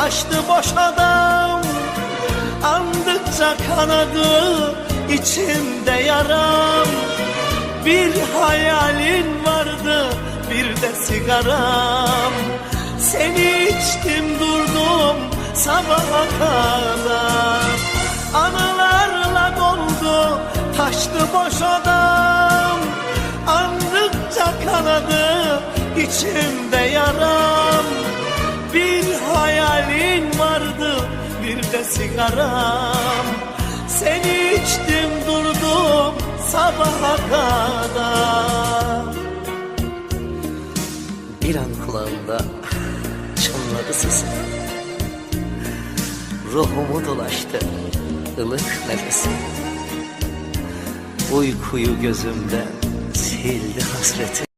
taştı boş adam Andıkça kanadı içimde yaram. Bir hayalin vardı bir de sigaram. Seni içtim durdum sabaha kadar. Anılarla doldu taştı boş adam. Andıkça kanadı içimde Bir hayalin vardı bir de sigaram. Seni içtim durdum sabaha kadar. Bir an kulağımda çınladı sesin Ruhumu dolaştı ılık nefesin Uykuyu gözümden sildi hasretin